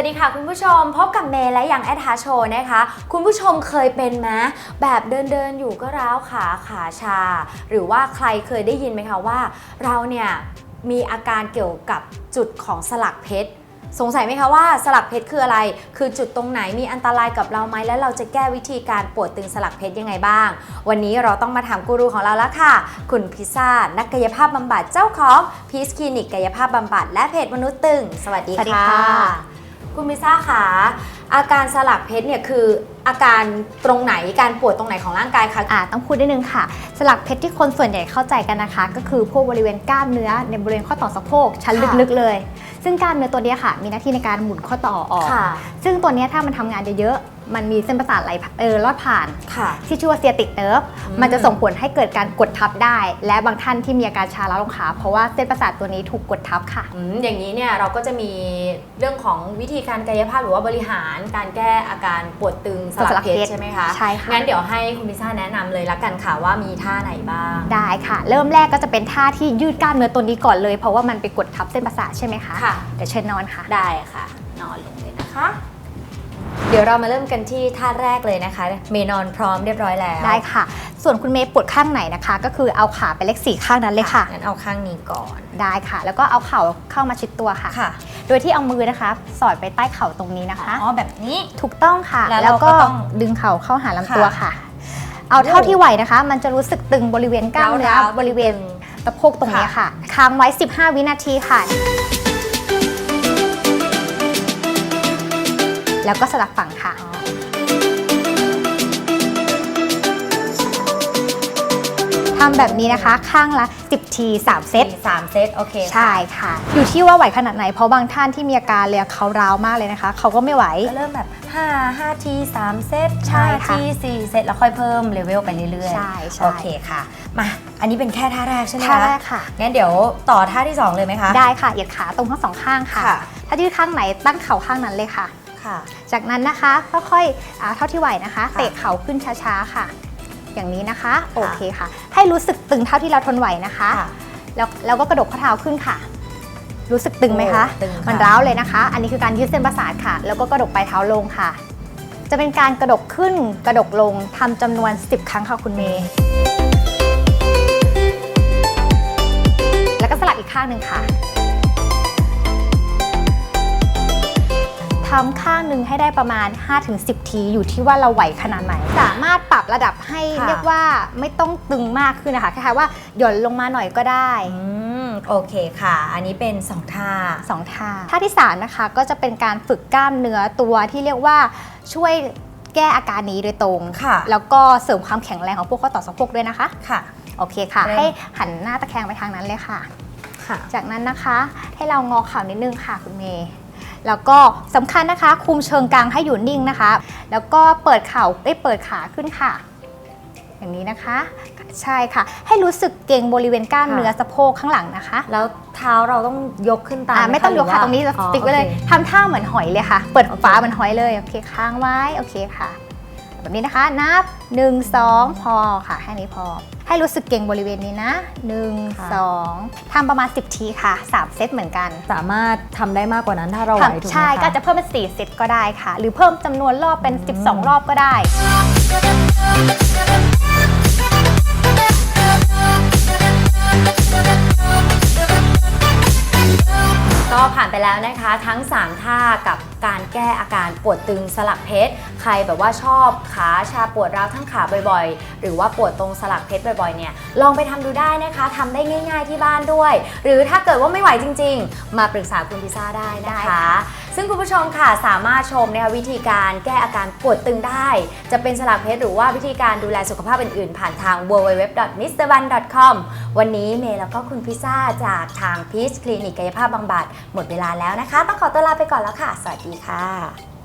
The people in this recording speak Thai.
สวัสดีค่ะคุณผู้ชมพบกับเมย์และยังแอดฮาโชนะคะ คุณผู้ชมเคยเป็นไหมแบบเดินเดินอยู่ก็ร้าวขาขาชา หรือว่าใครเคยได้ยินไหมคะว่า เราเนี่ยมีอาการเกี่ยวกับจุดของสลักเพชรสงสัยไหมคะว่าสลักเพชรคืออะไร คือจุดตรงไหนมีอันตรายกับเราไหมและเราจะแก้วิธีการปวดตึงสลักเพชรยังไงบ้าง วันนี้เราต้องมาถามกูรูของเราแล้วค่ะ คุณพิซซ่า นักกายภาพบำบัดเจ้าของพีซคลินิกกายภาพบำบัดและเพจมนุษย์ตึง สวัสดีค่ะ ค่ะคุณพิซซ่าคะอาการสลักเพชรเนี่ยคืออาการตรงไหนการปวดตรงไหนของร่างกายคะอ่าต้องพูดนิดนึงค่ะ สลักเพชรที่คนส่วนใหญ่เข้าใจกันนะคะ ก็คือพวกบริเวณกล้ามเนื้อในบริเวณข้อต่อสะโพกชั้นค่ะลึกๆเลย ซึ่งกล้ามเนื้อตัวเนี้ยค่ะ มีหน้าที่ในการหมุนข้อต่อออกค่ะซึ่งตัวเนี้ยถ้ามันทำงานเยอะๆ มันมีเส้นประสาทไหลเออลอดผ่าน ค่ะ ที่ชื่อว่าเซียติกเนิร์ฟอืมมันจะส่งผลให้เกิดการกดทับได้ และบางท่านที่มีอาการชาล้าลงขา เพราะว่าเส้นประสาทตัวนี้ถูกกดทับค่ะ อืมอย่างนี้เนี่ยเราก็จะมีเรื่องของวิธีการกายภาพหรือว่าบริหารการแก้อาการปวดตึงสลักเพชรใช่ไหมคะใช่ค่ะ งั้นเดี๋ยวให้คุณพิซซ่าแนะนำเลยละกันค่ะว่ามีท่าไหนบ้าง ได้ค่ะ เริ่มแรกก็จะเป็นท่าที่ยืดกล้ามเนื้อตัวนี้ก่อนเลย เพราะว่ามันไปกดทับเส้นประสาทใช่ไหมคะค่ะ เดี๋ยวเชิญนอนค่ะ ได้ค่ะ นอนลงเลยนะคะ เดี๋ยวเรามาเริ่มกันที่ท่าแรกเลยนะคะ เมย์นอนพร้อมเรียบร้อยแล้วได้ค่ะ ส่วนคุณเมย์ปวดข้างไหนนะคะ ก็คือเอาขาไปเลขสี่ข้างนั้นเลยค่ะงั้นเอาข้างนี้ก่อน ได้ค่ะ แล้วก็เอาเข่าเข้ามาชิดตัวค่ะ ค่ะ โดยที่เอามือนะคะ สอดไปใต้เข่าตรงนี้นะคะ อ๋อแบบนี้ ถูกต้องค่ะ แล้วเราก็ก็ต้องดึงเข่าเข้าหาลำตัวค่ะค่ะเอาเท่าที่ไหวนะคะ มันจะรู้สึกตึงบริเวณกล้ามเนื้อร้าวๆ บริเวณตึงสะโพกตรงนี้ค่ะ ค้างไว้ 15 วินาทีค่ะ แล้วก็สลับฝั่งค่ะ ทำแบบนี้นะคะข้างละ 10 ที 3 เซต สามเซตโอเคค่ะใช่ค่ะ อยู่ที่ว่าไหวขนาดไหน เพราะบางท่านที่มีอาการเลยเขาร้าวมากเลยนะคะ เขาก็ไม่ไหว ก็เริ่มแบบ 5 5 ที3เซตใช่ค่ะที4เซตแล้วค่อยเพิ่มเลเวลไปเรื่อยๆใช่ใช่ โอเคค่ะ มา อันนี้เป็นแค่ท่าแรกใช่ไหมท่าคะแรกค่ะ งั้นเดี๋ยวต่อท่าที่ 2 เลยไหมคะ ได้ค่ะเหยียดขาตรงทั้งสองข้างค่ะ ค่ะ ถ้ายืดข้างไหนตั้งเข่าข้างนั้นเลยค่ะค่ะ จากนั้นนะคะค่อยๆอ่าเท่าที่ไหวนะคะค่ะเตะเข่าขึ้นช้าๆค่ะ อย่างนี้นะคะโอเคค่ะ ให้รู้สึกตึงเท่าที่เราทนไหวนะคะค่ะแล้วแล้วก็กระดกข้อเท้าขึ้นค่ะ รู้สึกตึงไหมคะโอ้ตึงค่ะมันร้าวเลยนะคะ อันนี้คือการยืดเส้นประสาทค่ะ แล้วก็กระดกปลายเท้าลงค่ะ จะเป็นการกระดกขึ้นกระดกลงทำจำนวน 10 ครั้งค่ะคุณเมย์แล้วก็สลับอีกข้างหนึ่งค่ะ ทำข้างหนึ่งให้ได้ประมาณ 5-10 ทีอยู่ที่ว่าเราไหวขนาดไหน สามารถปรับระดับให้ค่ะเรียกว่าไม่ต้องตึงมากขึ้นนะคะคล้ายๆว่าหย่อนลงมาหน่อยก็ได้อืมโอเคค่ะ อันนี้เป็น 2 ท่าสองท่า ท่าที่สามนะคะ ก็จะเป็นการฝึกกล้ามเนื้อตัวที่เรียกว่าช่วยแก้อาการนี้โดยตรงค่ะแล้วก็เสริมความแข็งแรงของพวกข้อต่อสะโพกด้วยนะคะ ค่ะ โอเคค่ะเริ่มให้หันหน้าตะแคงไปทางนั้นเลยค่ะค่ะ จากนั้นนะคะ ให้เรางอเข่านิดนึงค่ะคุณเมย์ แล้วก็สำคัญนะคะคุมเชิงกลางให้อยู่นิ่งนะคะ แล้วก็เปิดเข่าได้ยเปิดขาขึ้นค่ะ อย่างนี้นะคะ ใช่ค่ะ ให้รู้สึกเกร็งบริเวณกล้ามค่ะเนื้อสะโพกข้างหลังนะคะ แล้วเท้าเราต้องยกขึ้นตามอ่าหไม่ต้องยกค่ะหตรงนี้จะอ๋อสติ๊กไว้เลยโอคทำท่าเหมือนหอยเลยค่ะ เปิดฝาเหมือนหอยเลยโอเคค้างไว้โอเคค่ะ แบบนี้นะคะนับ 1 2 พอค่ะแค่นี้พอ ให้รู้สึกเก่งบริเวณนี้นะ 1 2ทำประมาณ 10 ทีค่ะ 3 เซตเหมือนกันสามารถทำได้มากกว่านั้นถ้าเราไหวถูกไหมใช่คะก็จะเพิ่มเป็น4เซตก็ได้ค่ะ หรือเพิ่มจำนวนรอบเป็น 12 รอบก็ได้ ก็ผ่านไปแล้วนะคะ ทั้ง 3 ท่ากับการแก้อาการปวดตึงสลักเพชร ใครแบบว่าชอบขาชาปวดร้าวทั้งขาบ่อยๆ หรือว่าปวดตรงสลักเพชรบ่อยๆเนี่ยลองไปทำดูได้นะคะทำได้ง่าย ๆที่บ้านด้วย หรือถ้าเกิดว่าไม่ไหวจริง ๆ มาปรึกษาคุณพิซซ่าได้นะได้คะค่ะ ซึ่งคุณผู้ชมค่ะสามารถชมนะคะวิธีการแก้อาการปวดตึงได้ จะเป็นสลักเพชรหรือว่าวิธีการดูแลสุขภาพอื่นๆ ผ่านทาง www.mrban.com วันนี้เมย์แล้วก็คุณพิซซ่าจากทางพีชคลินิกกายภาพบำบัดหมดเวลาแล้วนะคะ ต้องขอตัวลาไปก่อนแล้วค่ะ สวัสดีค่ะ